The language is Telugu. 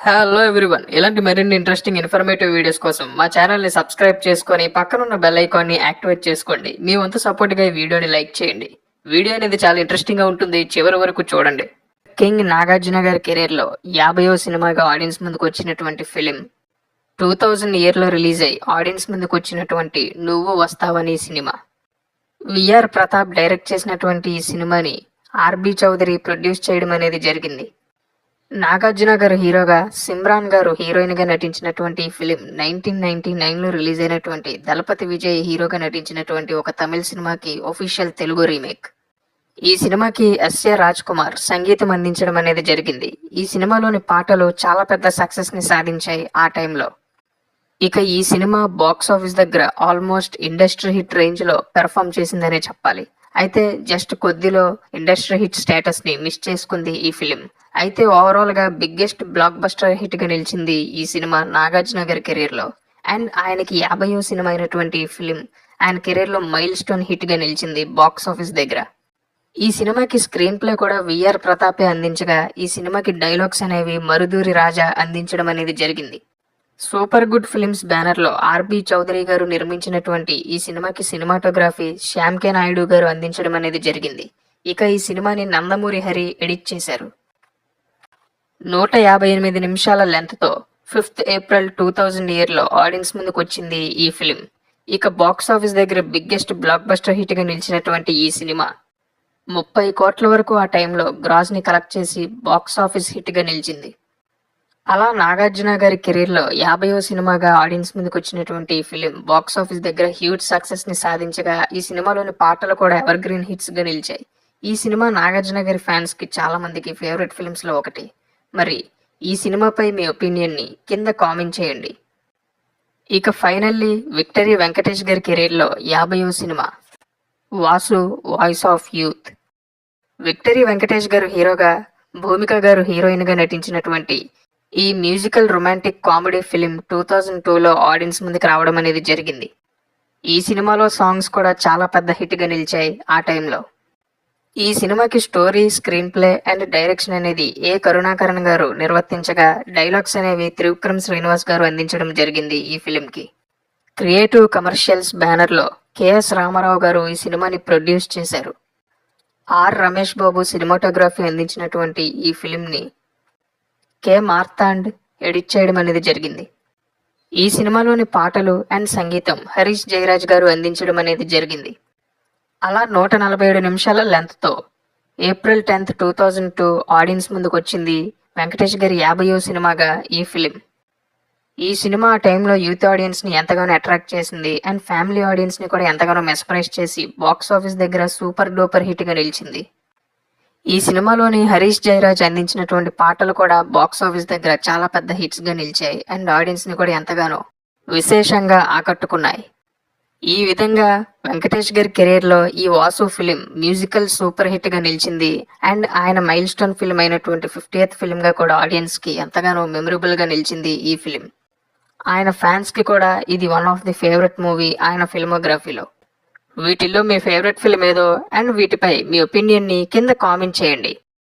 హలో ఎవ్రీవన్ ఇలాంటి మరిన్ని ఇంట్రెస్టింగ్ ఇన్ఫర్మేటివ్ వీడియోస్ కోసం మా ఛానల్ని సబ్స్క్రైబ్ చేసుకొని పక్కనున్న బెల్ ఐకాన్ని యాక్టివేట్ చేసుకోండి. మీ వంతు సపోర్ట్గా ఈ వీడియోని లైక్ చేయండి. వీడియో అనేది చాలా ఇంట్రెస్టింగ్గా ఉంటుంది. చివరి వరకు చూడండి. కింగ్ నాగార్జున గారి కెరీర్లో యాభైవ సినిమాగా ఆడియన్స్ ముందుకు వచ్చినటువంటి ఫిలిం టూ థౌజండ్ ఇయర్లో రిలీజ్ అయ్యి ఆడియన్స్ ముందుకు వచ్చినటువంటి నువ్వు వస్తావని సినిమా. విఆర్ ప్రతాప్ డైరెక్ట్ చేసినటువంటి ఈ సినిమాని ఆర్బి చౌదరి ప్రొడ్యూస్ చేయడం అనేది జరిగింది. నాగార్జున గారు హీరోగా సిమ్రాన్ గారు హీరోయిన్గా నటించినటువంటి ఫిలిం నైన్టీన్ నైన్టీ నైన్లో రిలీజ్ అయినటువంటి దళపతి విజయ్ హీరోగా నటించినటువంటి ఒక తమిళ సినిమాకి ఒఫీషియల్ తెలుగు రీమేక్. ఈ సినిమాకి ఎస్ఏ రాజ్ కుమార్ సంగీతం అందించడం అనేది జరిగింది. ఈ సినిమాలోని పాటలు చాలా పెద్ద సక్సెస్ని సాధించాయి ఆ టైంలో. ఇక ఈ సినిమా బాక్స్ ఆఫీస్ దగ్గర ఆల్మోస్ట్ ఇండస్ట్రీ హిట్ రేంజ్లో పెర్ఫామ్ చేసిందనే చెప్పాలి. అయితే జస్ట్ కొద్దిలో ఇండస్ట్రీ హిట్ స్టేటస్ని మిస్ చేసుకుంది ఈ ఫిలిం. అయితే ఓవరాల్గా బిగ్గెస్ట్ బ్లాక్ బస్టర్ హిట్గా నిలిచింది ఈ సినిమా నాగార్జున గారి కెరీర్లో అండ్ ఆయనకి యాభైవ సినిమా అయినటువంటి ఈ ఫిలిం ఆయన కెరీర్లో మైల్ స్టోన్ హిట్గా నిలిచింది బాక్స్ ఆఫీస్ దగ్గర. ఈ సినిమాకి స్క్రీన్ ప్లే కూడా విఆర్ ప్రతాపే అందించగా ఈ సినిమాకి డైలాగ్స్ అనేవి మరుదూరి రాజా అందించడం అనేది జరిగింది. సూపర్ గుడ్ ఫిలిమ్స్ బ్యానర్లో ఆర్బి చౌదరి గారు నిర్మించినటువంటి ఈ సినిమాకి సినిమాటోగ్రఫీ శ్యామ్ కే నాయుడు గారు అందించడం అనేది జరిగింది. ఇక ఈ సినిమాని నందమూరి హరి ఎడిట్ చేశారు. నూట యాభై ఎనిమిది నిమిషాల లెంత్తో ఫిఫ్త్ ఏప్రిల్ టూ థౌజండ్ ఇయర్లో ఆడియన్స్ ముందుకు వచ్చింది ఈ ఫిలిం. ఇక బాక్స్ ఆఫీస్ దగ్గర బిగ్గెస్ట్ బ్లాక్ బస్టర్ హిట్గా నిలిచినటువంటి ఈ సినిమా ముప్పై కోట్ల వరకు ఆ టైంలో గ్రాస్ని కలెక్ట్ చేసి బాక్స్ ఆఫీస్ హిట్గా నిలిచింది. అలా నాగార్జున గారి కెరీర్లో యాభైవ సినిమాగా ఆడియన్స్ ముందుకు వచ్చినటువంటి ఈ ఫిలిం బాక్స్ ఆఫీస్ దగ్గర హ్యూజ్ సక్సెస్ని సాధించగా ఈ సినిమాలోని పాటలు కూడా ఎవర్ గ్రీన్ హిట్స్గా నిలిచాయి. ఈ సినిమా నాగార్జున గారి ఫ్యాన్స్కి చాలా మందికి ఫేవరెట్ ఫిల్మ్స్లో ఒకటి. మరి ఈ సినిమాపై మీ ఒపీనియన్ని కింద కామెంట్ చేయండి. ఇక ఫైనల్లీ విక్టరీ వెంకటేష్ గారి కెరీర్లో యాభైవ cinema Vasu voice of youth. Victory Venkatesh గారు హీరోగా భూమిక గారు హీరోయిన్గా నటించినటువంటి ఈ musical romantic comedy film two thousand టూలో ఆడియన్స్ ముందుకు రావడం అనేది జరిగింది. ఈ సినిమాలో సాంగ్స్ కూడా చాలా పెద్ద హిట్గా నిలిచాయి ఆ టైంలో. ఈ సినిమాకి story screenplay and direction అనేది ఏ కరుణాకరణ్ గారు నిర్వర్తించగా డైలాగ్స్ అనేవి త్రివిక్రమ్ శ్రీనివాస్ గారు అందించడం జరిగింది ఈ ఫిలింకి. క్రియేటివ్ కమర్షియల్స్ బ్యానర్లో కెఎస్ రామారావు గారు ఈ సినిమాని ప్రొడ్యూస్ చేశారు. ఆర్. రమేష్ బాబు సినిమాటోగ్రఫీ అందించినటువంటి ఈ ఫిలింని కె మార్తాండ్ ఎడిట్ చేయడం అనేది జరిగింది. ఈ సినిమాలోని పాటలు అండ్ సంగీతం హరీష్ జయరాజ్ గారు అందించడం అనేది జరిగింది. అలా నూట నలభై ఏడు నిమిషాల లెంత్తో April tenth two thousand two audience ముందుకు వచ్చింది వెంకటేష్ గారి యాభైవ సినిమాగా ఈ ఫిలిం. ఈ సినిమా ఆ టైంలో యూత్ ఆడియన్స్ని ఎంతగానో అట్రాక్ట్ చేసింది అండ్ ఫ్యామిలీ ఆడియన్స్ని కూడా ఎంతగానో మెస్పరైజ్ చేసి బాక్స్ ఆఫీస్ దగ్గర సూపర్ డూపర్ హిట్గా నిలిచింది. ఈ సినిమాలోని హరీష్ జయరాజ్ అందించినటువంటి పాటలు కూడా బాక్స్ ఆఫీస్ దగ్గర చాలా పెద్ద హిట్స్గా నిలిచాయి. అండ్ ఆడియన్స్ని కూడా ఎంతగానో విశేషంగా ఆకట్టుకున్నాయి. ఈ విధంగా వెంకటేష్ గారి కెరీర్లో ఈ వాసు ఫిలిం మ్యూజికల్ సూపర్ హిట్గా నిలిచింది. అండ్ ఆయన మైల్ స్టోన్ ఫిలిం అయినటువంటి ఫిఫ్టీయత్ ఫిలిం గా కూడా ఆడియన్స్కి ఎంతగానో మెమరబుల్గా నిలిచింది ఈ ఫిలిం ఆయన ఫ్యాన్స్కి కూడా ఇది one of the favourite movie ఆయన ఫిల్మోగ్రఫీలో వీటిల్లో మీ ఫేవరెట్ ఫిల్మ్ ఏదో అండ్ వీటిపై మీ ఒపీనియన్ని కింద కామెంట్ చేయండి.